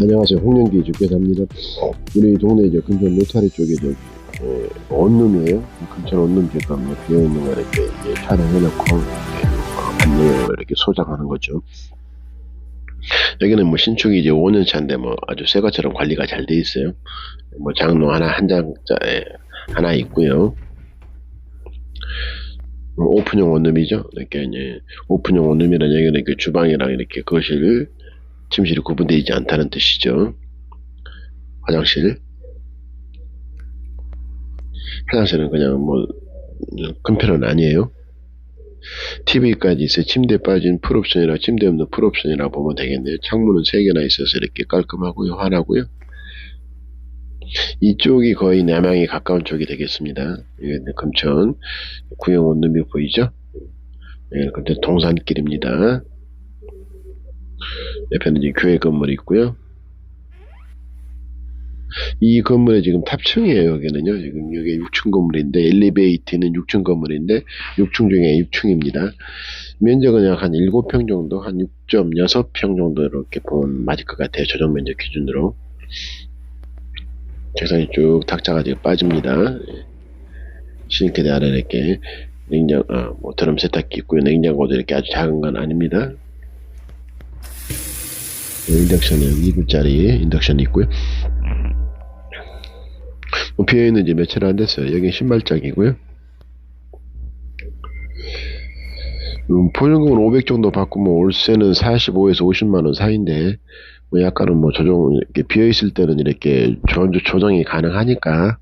안녕하세요. 홍영기 주께서입니다. 우리 동네 이제 근처 노타리 쪽에 저기 어, 원룸이에요. 근처 원룸 제가 뭐 비어 있는 거 이렇게 이제 촬영해놓고 안내를 이렇게 소장하는 거죠. 여기는 뭐 신축이 이제 5년 차인데 뭐 아주 새 것처럼 관리가 잘 돼 있어요. 뭐 장로 하나 한 장짜에 하나 있고요. 뭐 오픈형 원룸이죠. 이렇게 이제 오픈형 원룸이라는 얘기는 이렇게 주방이랑 이렇게 거실 침실이 구분되어 있지 않다는 뜻이죠. 화장실. 화장실은 그냥 뭐, 큰 편은 아니에요. TV까지 있어요. 침대 빠진 풀옵션이라 침대 없는 풀옵션이라 보면 되겠네요. 창문은 3개나 있어서 이렇게 깔끔하고요. 환하고요. 이쪽이 거의 남향에 가까운 쪽이 되겠습니다. 이게 금천 구형 원룸이 보이죠? 예, 근데 동산길입니다. 옆에는 이제 교회 건물이 있고요. 이 건물에 지금 탑층이에요, 여기는요. 지금 여기 6층 건물인데, 엘리베이터는 6층 건물인데, 6층 중에 6층입니다. 면적은 약 한 7평 정도, 한 6.6평 정도 이렇게 보면 맞을 것 같아요. 조정 면적 기준으로. 책상이 쭉 탁자가 지금 빠집니다. 예. 싱크대 아래 이렇게 냉장, 아, 뭐 드럼 세탁기 있고요. 냉장고도 이렇게 아주 작은 건 아닙니다. 인덕션은 2구짜리 인덕션이 있고요. 뭐 비어있는 지 며칠 안 됐어요. 여기 신발장이고요. 음, 보증금은 500 정도 받고 뭐 월세는 45에서 50만 원 사이인데 뭐 약간은 뭐 조정 이렇게 비어 있을 때는 이렇게 조정 조정이 가능하니까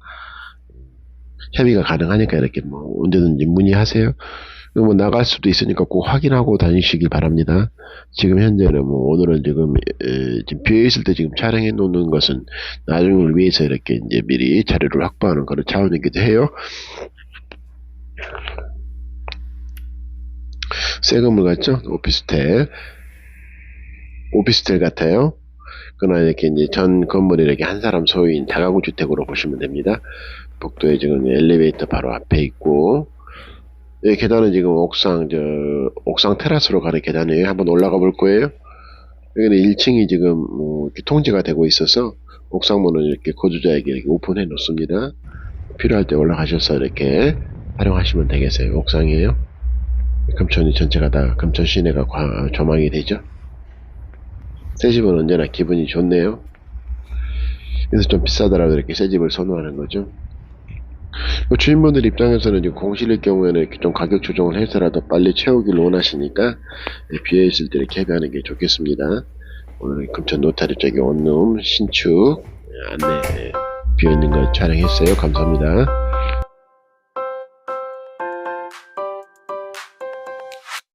협의가 가능하니까 이렇게 뭐 언제든지 문의하세요. 뭐 나갈 수도 있으니까 꼭 확인하고 다니시길 바랍니다. 지금 현재는 뭐 오늘은 지금 에, 지금 비어 있을 때 지금 촬영해 놓는 것은 나중을 위해서 이렇게 이제 미리 자료를 확보하는 그런 차원이기도 해요. 새 건물 같죠? 오피스텔. 오피스텔 같아요. 그러나 이렇게 이제 전 건물이 이렇게 한 사람 소유인 다가구 주택으로 보시면 됩니다. 복도에 지금 엘리베이터 바로 앞에 있고, 이 계단은 지금 옥상, 저, 옥상 테라스로 가는 계단이에요. 한번 올라가 볼 거예요. 여기는 1층이 지금, 뭐 이렇게 통제가 되고 있어서, 옥상문은 이렇게 거주자에게 이렇게 오픈해 놓습니다. 필요할 때 올라가셔서 이렇게 활용하시면 되겠어요. 옥상이에요. 금천이 전체가 다 금천 시내가 과- 조망이 되죠. 새 집은 언제나 기분이 좋네요. 그래서 좀 비싸더라도 이렇게 새 집을 선호하는 거죠. 그 주인분들 입장에서는 공실일 경우에는 좀 가격 조정을 해서라도 빨리 채우기를 원하시니까 비어 있을 때 이렇게 해가는 게 좋겠습니다. 오늘 금천 노타리 쪽에 원룸 신축 안내 비어 있는 거 촬영했어요. 감사합니다.